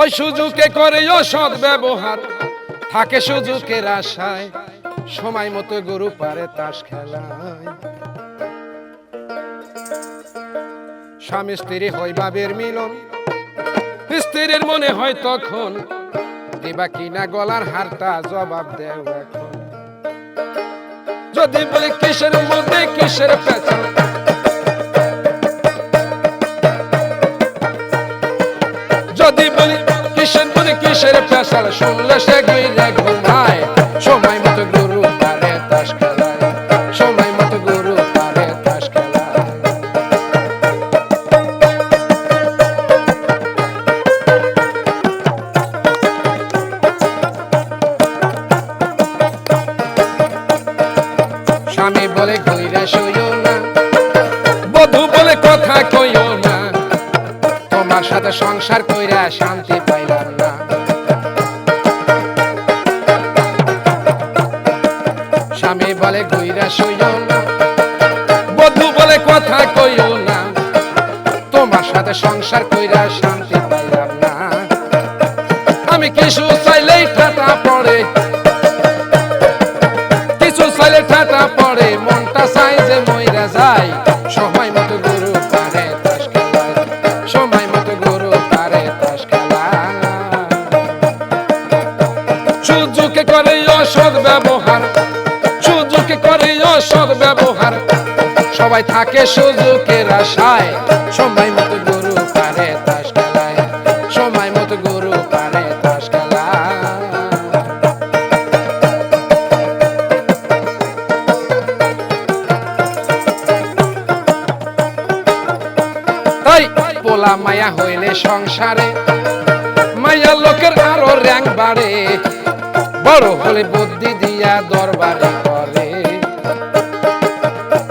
ওই সুযোগে করে অসৎ ব্যবহার। থাকে সুযোগের আশায়, সময় মতো গরু পারে তাস খেলায়। স্বামী স্ত্রী হয় বাবের মিলন, স্ত্রীর মনে হয় তখন দিবা কিনা গলার হারটা জবাব দেও যদি বলে কিসের মধ্যে কিসের পেছন কিসের শুনলে সে ঘুমায় সময় মতো তাস খেলায়। সময় মতো তাস খেলায়। স্বামী বলে ঘুরে শুইও না। বধু বলে, কথা কইও না। তোমার সাথে সংসার কইরা শান্তি বলে ঘুরে শুইও না। বধু বলে কথা কইও না। তোমার সাথে সংসার কইরা শান্তি পাইলাম না। আমি কিছু চাইলেই ঠাটা পড়ে। কিছু চাইলে ঠাটা পড়ে। মনটা চাই যে মইরা যায় সময় মতো গরু পারে সময় মতো গরু পারে, তাস সুযোগে করে অসৎ ব্যবহার করে অসৎ ব্যবহার। সবাই থাকে সুযোগের আশায়। সময় মতো গরু পারে তাস খেলায়। সময় মতো গরু পারে তাস খেলায়। তাই পোলা মায়া হইলে সংসারে। মায়া লোকের আরও র্যাং বাড়ে। বড় হলে বুদ্ধি দিয়া দরবারে।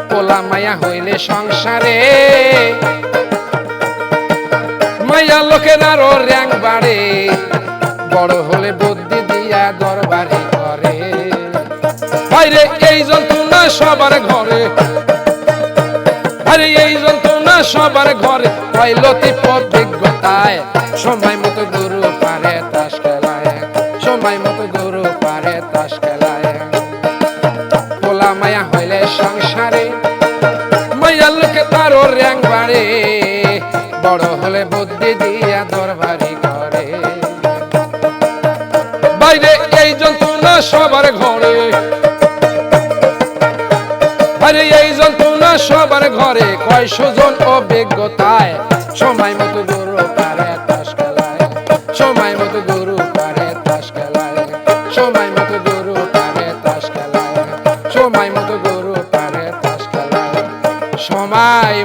পোলা মায়া হইলে সংসারে। মায়া লোকের আরও র্যাং বাড়ে, বড় হলে বুদ্ধি দিয়া দরবারে করে। বাইরে এই যন্ত্রণা সবার ঘরে, আরে এই যন্ত্রণা সবার ঘরে। পাইলতি অভিজ্ঞতায় সময় মতো গরু পারে তাস খেলায়। সময় মতো সংসারে মায়া লোকে তারও র্যাং বাড়ে। বড় হলে বুদ্ধি দিয়া দরবারি করে। বাইরে এই যন্ত্রণা সবার ঘরে। আরে এই যন্ত্রণা সবার ঘরে। কয় সুজন অভিজ্ঞতায়, সময় মতো গরু পারে তাস খেলায়। সময় মতো গরু পারে তাস খেলায়। সময় মতো সময়